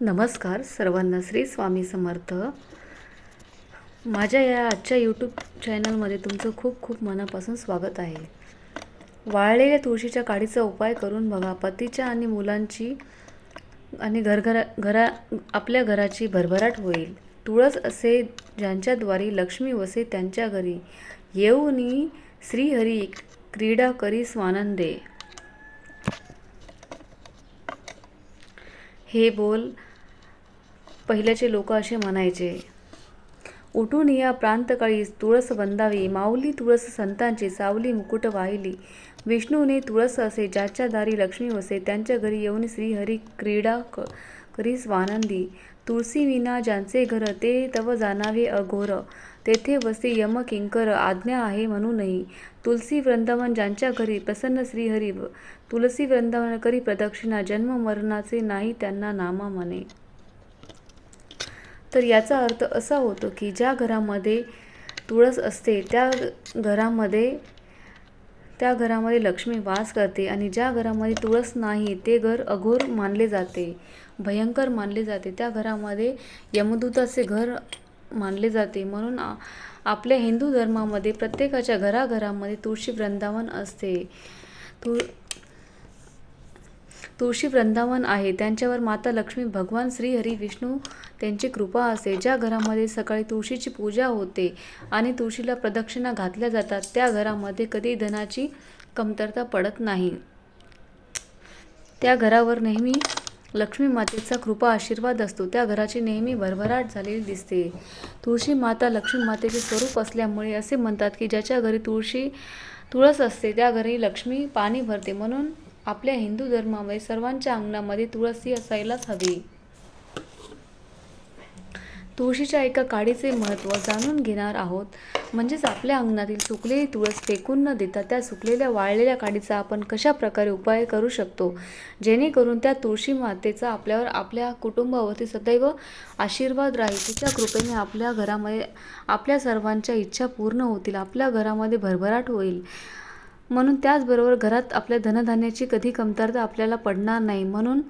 नमस्कार सर्वांना श्री स्वामी समर्थ. माझ्या या आजच्या यूट्यूब चॅनलमध्ये तुमचं खूप खूप मनापासून स्वागत आहे. वाळलेल्या तुळशीच्या काडीचा उपाय करून बघा. पतीच्या आणि मुलांची आणि घरघरा घरा आपल्या घराची भरभराट होईल. तुळस असे ज्यांच्याद्वारे लक्ष्मी वसे त्यांच्या घरी येऊनी श्रीहरी क्रीडा करी स्वानंदे. हे बोल पहिल्याचे लोक असे म्हणायचे उठून या प्रांतकाळी तुळस बंदावी माऊली तुळस संतांची सावली मुकुट वाहिली. विष्णूने तुळस असे ज्याच्या दारी लक्ष्मी वसे त्यांच्या घरी येऊन श्रीहरी क्रीडा क करीस वानंदी. तुळसी विना ज्यांचे घर ते तव जाणावे अघोर. तेथे वसे यम किंकर आज्ञा आहे म्हणूनही. तुलसी वृंदावन ज्यांच्या घरी प्रसन्न श्रीहरी तुलसी वृंदावन करी प्रदक्षिणा जन्म मरणाचे नाही त्यांना नामा म्हणे. तर याचा अर्थ असा होतो की ज्या घरामध्ये तुळस असते त्या घरामध्ये त्या घरामध्ये लक्ष्मी वास करते आणि ज्या घरामध्ये तुळस नाही ते घर अघोर मानले जाते भयंकर मानले जाते. त्या घरामध्ये यमदूताचे घर मानले जाते. म्हणून आपल्या हिंदू धर्मामध्ये प्रत्येकाच्या घराघरामध्ये तुळशी वृंदावन असते. तुळ तुळशी वृंदावन आहे. त्यांच्यावर माता लक्ष्मी भगवान श्री हरी विष्णू त्यांची कृपा असते. ज्या घरामध्ये सकाळी तुळशीची पूजा होते आणि तुळशीला प्रदक्षिणा घातल्या जातात त्या घरामध्ये कधी धनाची कमतरता पडत नाही. त्या घरावर नेहमी लक्ष्मी मातेचा कृपा आशीर्वाद असतो. त्या घराची नेहमी भरभराट झालेली दिसते. तुळशी माता लक्ष्मी मातेचे स्वरूप असल्यामुळे असे म्हणतात की ज्याच्या घरी तुळशी तुळस असते त्या घरी लक्ष्मी पाणी भरते. म्हणून आपल्या हिंदू धर्मामध्ये सर्वांच्या अंगणामध्ये तुळस ही असायलाच हवी. तुळशीच्या एका काडीचे महत्त्व जाणून घेणार आहोत. म्हणजेच आपल्या अंगणातील सुकलेली तुळस फेकून न देता त्या सुकलेल्या वाळलेल्या काडीचा आपण कशा प्रकारे उपाय करू शकतो? जेणेकरून त्या तुळशी मातेचा आपल्यावर आपल्या कुटुंबावरती सदैव आशीर्वाद राहील. तिच्या कृपेने आपल्या घरामध्ये आपल्या सर्वांच्या इच्छा पूर्ण होतील. आपल्या घरामध्ये भरभराट होईल. म्हणून त्याचबरोबर घरात आपल्या धनधान्याची कधी कमतरता आपल्याला पडणार नाही. म्हणून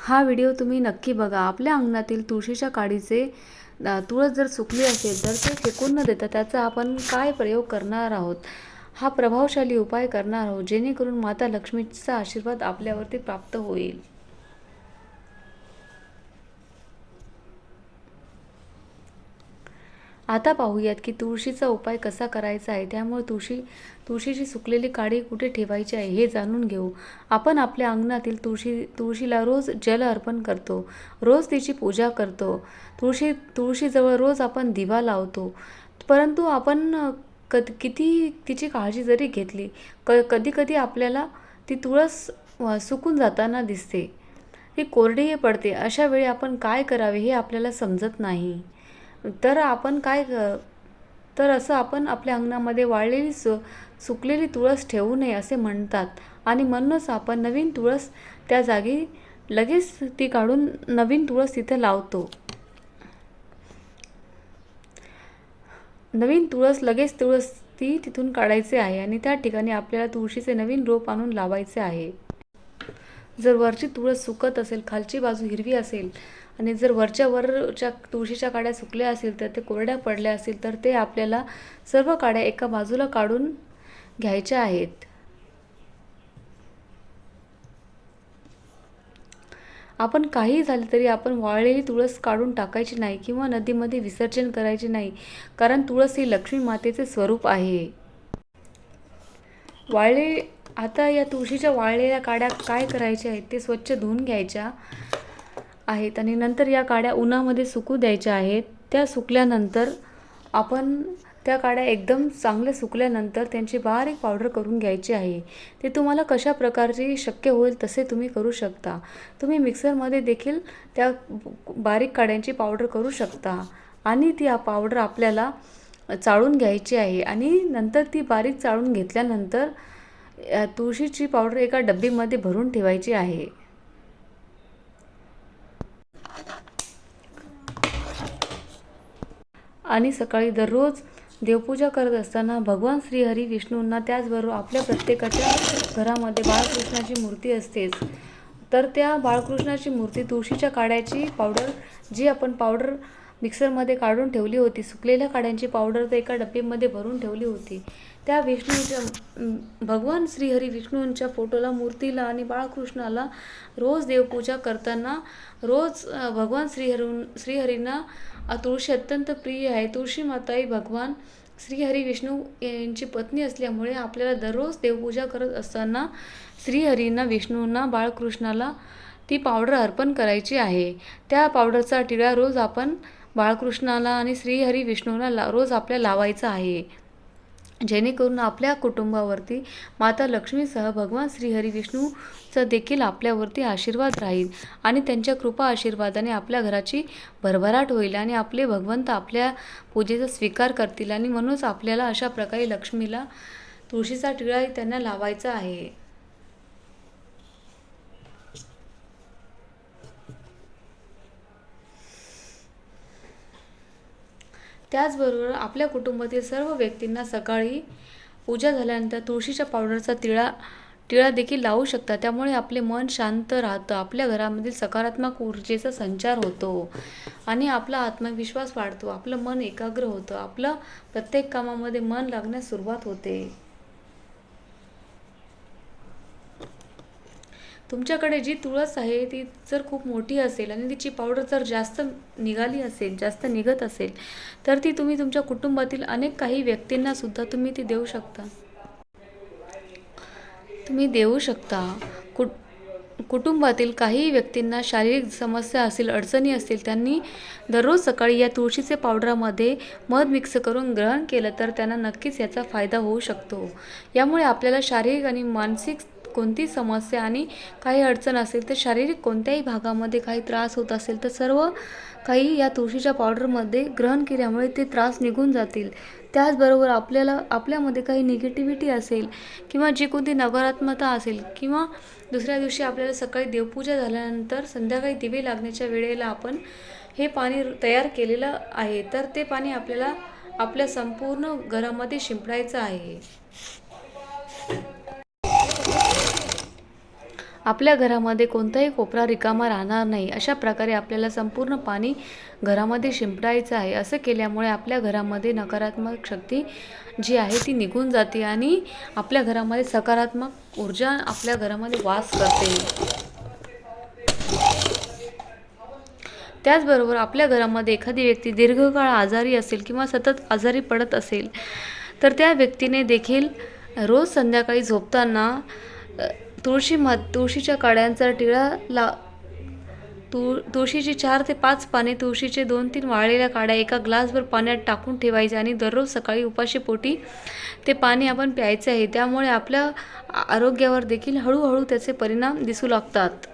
हा व्हिडिओ तुम्ही नक्की बघा. आपल्या अंगणातील तुळशीच्या काडीचे तुळस जर सुकली असेल तर ते फेकून न देता त्याचा आपण काय प्रयोग करणार आहोत? हा प्रभावशाली उपाय करणार आहोत जेणेकरून माता लक्ष्मीचा आशीर्वाद आपल्यावरती प्राप्त होईल. आता पाहूयात की तुळशीचा उपाय कसा करायचा आहे. त्यामुळे तुळशी तुळशीची सुकलेली काडी कुठे ठेवायची आहे हे जाणून घेऊ. आपण आपल्या अंगणातील तुळशी तुळशीला रोज जल अर्पण करतो. रोज तिची पूजा करतो. तुळशी तुळशीजवळ रोज आपण दिवा लावतो. परंतु आपण क कद किती तिची काळजी जरी घेतली क कधीकधी आपल्याला ती तुळस सुकून जाताना दिसते. ती कोरडीही पडते. अशा वेळी आपण काय करावे हे आपल्याला समजत नाही. तर आपण काय तर असं आपण आपल्या अंगणामध्ये वाळलेली सु सुकलेली तुळस ठेवू नये असे म्हणतात. आणि म्हणूनच आपण नवीन तुळस त्या जागी लगेच ती काढून नवीन तुळस तिथे लावतो. नवीन तुळस लगेच तुळस ती तिथून काढायचे आहे आणि त्या ठिकाणी आपल्याला तुळशीचे नवीन रोप आणून लावायचे आहे. जर वरची तुळस सुकत असेल खालची बाजू हिरवी असेल आणि जर वरच्या वरच्या तुळशीच्या काड्या सुकल्या असेल तर ते कोरड्या पडल्या असतील तर ते आपल्याला सर्व काड्या एका बाजूला काढून घ्यायच्या आहेत. आपण काही झाले तरी आपण वाळलेली तुळस काढून टाकायची नाही किंवा नदीमध्ये विसर्जन करायचे नाही कारण तुळस ही लक्ष्मी मातेचे स्वरूप आहे. वाळले आता या तुळशीच्या वाळलेल्या काड्या काय करायच्या आहेत ते स्वच्छ धुवून घ्यायच्या. आहेत आणि नंतर या काड्या उन्हामध्ये सुकू द्यायच्या आहेत. त्या सुकल्यानंतर आपण त्या काड्या एकदम चांगल्या सुकल्यानंतर त्यांची बारीक पावडर करून घ्यायची आहे. ते तुम्हाला कशा प्रकारची शक्य होईल तसे तुम्ही करू शकता. तुम्ही मिक्सरमध्ये देखील त्या बारीक काड्यांची पावडर करू शकता आणि ती पावडर आपल्याला चाळून घ्यायची आहे आणि नंतर ती बारीक चाळून घेतल्यानंतर तुळशीची पावडर एका डब्बीमध्ये भरून ठेवायची आहे. आणि सकाळी दररोज देवपूजा करत असताना भगवान श्रीहरी विष्णूंना त्याचबरोबर आपल्या प्रत्येकाच्या घरामध्ये बाळकृष्णाची मूर्ती असतेच. तर त्या बाळकृष्णाची मूर्ती तुळशीच्या काड्याची पावडर जी आपण पावडर मिक्सरमध्ये काढून ठेवली होती सुकलेल्या काड्यांची पावडर तर एका डब्बेमध्ये भरून ठेवली होती. त्या विष्णूच्या भगवान श्रीहरी विष्णूंच्या फोटोला मूर्तीला आणि बाळकृष्णाला रोज देवपूजा करताना रोज भगवान श्रीहरून श्रीहरींना तुळशी अत्यंत प्रिय आहे. तुळशी माता ही भगवान श्रीहरी विष्णू यांची पत्नी असल्यामुळे आपल्याला दररोज देवपूजा करत असताना श्रीहरींना विष्णूंना बाळकृष्णाला ती पावडर अर्पण करायची आहे. त्या पावडरचा टिळा रोज आपण बाळकृष्णाला आणि श्रीहरी विष्णूला ला रोज आपल्या लावायचा आहे. जेणेकरून आपल्या कुटुंबावरती माता लक्ष्मीसह भगवान श्रीहरी विष्णूचं देखील आपल्यावरती आशीर्वाद राहील आणि त्यांच्या कृपा आशीर्वादाने आपल्या घराची भरभराट होईल आणि आपले भगवंत आपल्या पूजेचा स्वीकार करतील आणि म्हणूनच आपल्याला अशा प्रकारे लक्ष्मीला तुळशीचा टिळाही त्यांना लावायचा आहे. त्याचबरोबर आपल्या कुटुंबातील सर्व व्यक्तींना सकाळी पूजा झाल्यानंतर तुळशीच्या पावडरचा तिळा टिळा देखील लावू शकता. त्यामुळे आपले मन शांत राहतं. आपल्या घरामधील सकारात्मक ऊर्जेचा संचार होतो आणि आपला आत्मविश्वास वाढतो. आपलं मन एकाग्र होतं. आपलं प्रत्येक कामामध्ये मन लागण्यास सुरुवात होते. तुमच्याकडे जी तुळस आहे ती जर खूप मोठी असेल आणि तिची पावडर जर जास्त निघाली असेल जास्त निघत असेल तर ती तुम्ही तुमच्या कुटुंबातील अनेक काही व्यक्तींना सुद्धा तुम्ही ती देऊ शकता. तुम्ही देऊ शकता. कुट कुटुंबातील काही व्यक्तींना शारीरिक समस्या असतील अडचणी असतील त्यांनी दररोज सकाळी या तुळशीचे पावडरामध्ये मध मिक्स करून ग्रहण केलं तर त्यांना नक्कीच याचा फायदा होऊ शकतो. यामुळे आपल्याला शारीरिक आणि मानसिक कोणती समस्या आणि काही अडचण असेल तर शारीरिक कोणत्याही भागामध्ये काही त्रास होत असेल तर सर्व काही या तुळशीच्या पावडरमध्ये ग्रहण केल्यामुळे ते त्रास निघून जातील. त्याचबरोबर आपल्याला आपल्यामध्ये काही निगेटिव्हिटी असेल किंवा जी कोणती नकारात्मकता असेल किंवा दुसऱ्या दिवशी आपल्याला सकाळी देवपूजा झाल्यानंतर संध्याकाळी दिवे लागण्याच्या वेळेला आपण हे पाणी तयार केलेलं आहे तर ते पाणी आपल्याला आपल्या संपूर्ण घरामध्ये शिंपडायचं आहे. आपल्या घरामध्ये कोणताही कोपरा रिकामा राहणार नाही. अशा प्रकारे आपल्याला संपूर्ण पाणी घरामध्ये शिंपडायचं आहे. असं केल्यामुळे आपल्या घरामध्ये नकारात्मक शक्ती जी आहे ती निघून जाते आणि आपल्या घरामध्ये सकारात्मक ऊर्जा आपल्या घरामध्ये वास करते. त्याचबरोबर आपल्या घरामध्ये एखादी व्यक्ती दीर्घकाळ आजारी असेल किंवा सतत आजारी पडत असेल तर त्या व्यक्तीने देखील रोज संध्याकाळी झोपताना तुळशी मात तुळशीच्या काड्यांचा टिळा ला तुळ तुळशीची चार ते पाच पाने तुळशीचे दोन तीन वाळलेल्या काड्या एका ग्लासभर पाण्यात टाकून ठेवायचे आणि दररोज सकाळी उपाशी पोटी ते पाणी आपण प्यायचे आहे. त्यामुळे आपल्या आरोग्यावर देखील हळूहळू त्याचे परिणाम दिसू लागतात.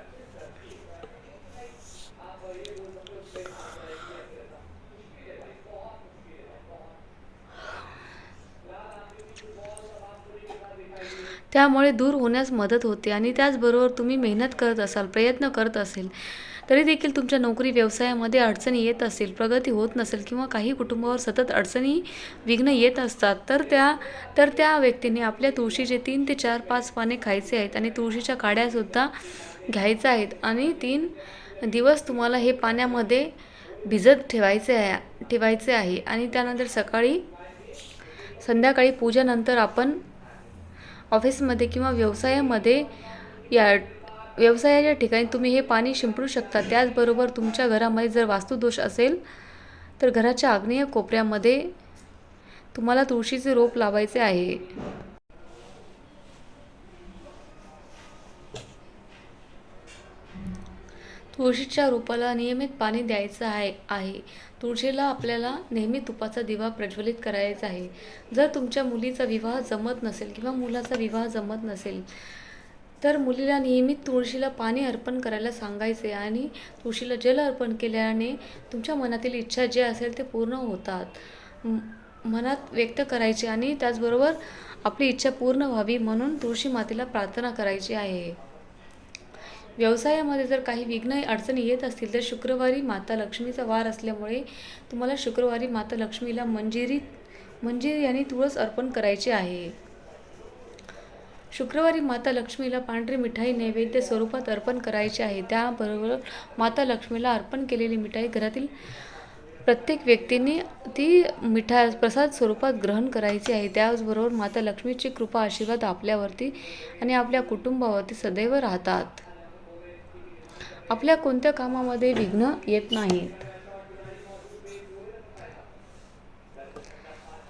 त्यामुळे दूर होण्यास मदत होते आणि त्याचबरोबर तुम्ही मेहनत करत असाल प्रयत्न करत असेल तरी देखील तुमच्या नोकरी व्यवसायामध्ये अडचणी येत असेल प्रगती होत नसेल किंवा काही कुटुंबावर सतत अडचणी विघ्न येत असतात तर त्या तर त्या व्यक्तीने आपल्या तुळशीचे तीन ते चार पाच पाने खायचे आहेत आणि तुळशीच्या काड्यासुद्धा घ्यायच्या आहेत आणि तीन दिवस तुम्हाला हे पाण्यामध्ये भिजत ठेवायचे आहे ठेवायचे आहे आणि त्यानंतर सकाळी संध्याकाळी पूजेनंतर आपण ऑफिसमध्ये किंवा व्यवसायामध्ये या व्यवसायाच्या ठिकाणी तुम्ही हे पाणी शिंपडू शकता. त्याचबरोबर तुमच्या घरामध्ये जर वास्तुदोष असेल तर घराच्या आग्नेय कोपऱ्यामध्ये तुम्हाला तुळशीचे रोप लावायचे आहे. तुळशीच्या रोपाला नियमित पाणी द्यायचं आहे आहे. तुळशीला आपल्याला नेहमी तुपाचा दिवा प्रज्वलित करायचा आहे. जर तुमच्या मुलीचा विवाह जमत नसेल किंवा मुलाचा विवाह जमत नसेल तर मुलीला नियमित तुळशीला पाणी अर्पण करायला सांगायचे आणि तुळशीला जल अर्पण केल्याने तुमच्या मनातील इच्छा जे असेल ते पूर्ण होतात. मनात व्यक्त करायचे आणि त्याचबरोबर आपली इच्छा पूर्ण व्हावी म्हणून तुळशी मातेला प्रार्थना करायची आहे. व्यवसायामध्ये जर काही विघ्न अडचणी येत असतील तर शुक्रवारी माता लक्ष्मीचा वार असल्यामुळे तुम्हाला शुक्रवारी माता लक्ष्मीला मंजिरी मंजिरी आणि तुळस अर्पण करायचे आहे. शुक्रवारी माता लक्ष्मीला पांढरी मिठाई नैवेद्य स्वरूपात अर्पण करायची आहे. त्याबरोबर माता लक्ष्मीला अर्पण केलेली मिठाई घरातील प्रत्येक व्यक्तीने ती मिठा प्रसाद स्वरूपात ग्रहण करायची आहे. त्याचबरोबर माता लक्ष्मीची कृपा आशीर्वाद आपल्यावरती आणि आपल्या कुटुंबावरती सदैव राहतात. आपल्या कोणत्या कामामध्ये विघ्न येत नाहीत?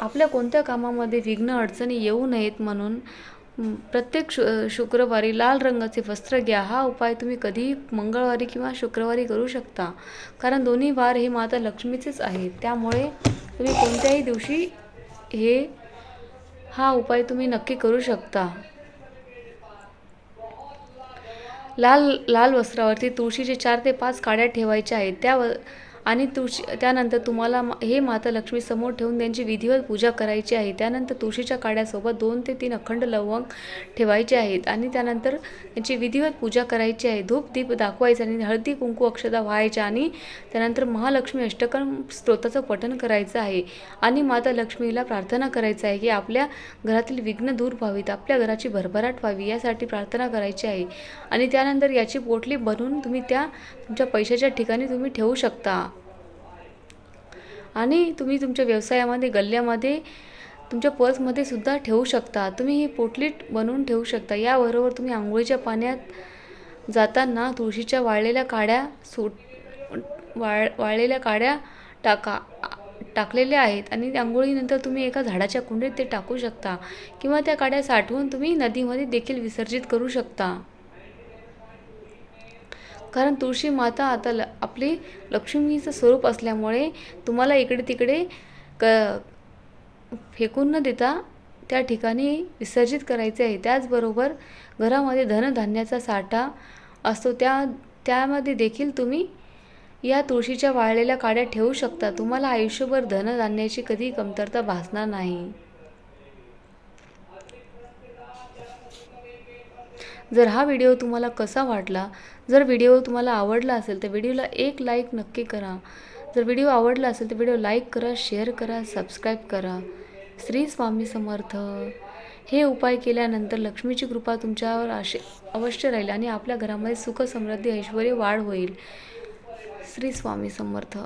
आपल्या कोणत्या कामामध्ये विघ्न अडचणी येऊ नयेत म्हणून प्रत्येक शु शुक्रवारी लाल रंगाचे वस्त्र घ्या. हा उपाय तुम्ही कधीही मंगळवारी किंवा शुक्रवारी करू शकता. कारण दोन्ही वार हे माता लक्ष्मीचेच आहेत. त्यामुळे तुम्ही कोणत्याही दिवशी हे हा उपाय तुम्ही नक्की करू शकता. लाल लाल वस्त्रावरती तुळशीचे चार ते पाच काड्या ठेवायच्या आहेत. त्या व आणि तुळशी त्यानंतर तुम्हाला हे माता लक्ष्मी समोर ठेवून त्यांची विधिवत पूजा करायची आहे. त्यानंतर तुळशीच्या काड्यासोबत दोन ते तीन अखंड लवंग ठेवायचे आहेत आणि त्यानंतर त्यांची विधिवत पूजा करायची आहे. धूप दीप दाखवायचं आणि हळदी कुंकू अक्षदा व्हायच्या आणि त्यानंतर महालक्ष्मी अष्टकर्म स्तोत्राचं पठण करायचं आहे आणि माता लक्ष्मीला प्रार्थना करायचं आहे की आपल्या घरातील विघ्न दूर व्हावीत आपल्या घराची भरभराट व्हावी यासाठी प्रार्थना करायची आहे. आणि त्यानंतर याची पोटली बनवून तुम्ही त्या तुमच्या पैशाच्या ठिकाणी तुम्ही ठेवू शकता. आणि तुम्ही तुमच्या व्यवसायामध्ये गल्ल्यामध्ये तुमच्या पर्समध्ये सुद्धा ठेवू शकता. तुम्ही ही पोटलीट बनवून ठेवू शकता. याबरोबर तुम्ही आंघोळीच्या पाण्यात जाताना तुळशीच्या वाळलेल्या काड्या सूट वाळ वाळलेल्या काड्या टाका टाकलेल्या आहेत आणि त्या आंघोळीनंतर तुम्ही एका झाडाच्या कुंडीत ते टाकू शकता किंवा त्या काड्या साठवून तुम्ही नदीमध्ये देखील विसर्जित करू शकता. कारण तुळशी माता आता ल आपली लक्ष्मीचं स्वरूप असल्यामुळे तुम्हाला इकडे तिकडे क फेकून न देता त्या ठिकाणी विसर्जित करायचे आहे. त्याचबरोबर घरामध्ये धनधान्याचा साठा असतो. त्या त्यामध्ये देखील तुम्ही या तुळशीच्या वाळलेल्या काड्या ठेवू शकता. तुम्हाला आयुष्यभर धनधान्याची कधी कमतरता भासणार नाही. जर हा व्हिडिओ तुम्हाला कसा वाटला जर व्हिडिओ तुम्हाला आवडला असेल तर व्हिडिओला एक लाईक नक्की करा. जर व्हिडिओ आवडला असेल तर व्हिडिओ लाईक करा शेअर करा सबस्क्राईब करा. श्री स्वामी समर्थ. हे उपाय केल्यानंतर लक्ष्मीची कृपा तुमच्यावर आशे अवश्य राहील आणि आपल्या घरामध्ये सुख समृद्धी ऐश्वर वाढ होईल. श्री स्वामी समर्थ.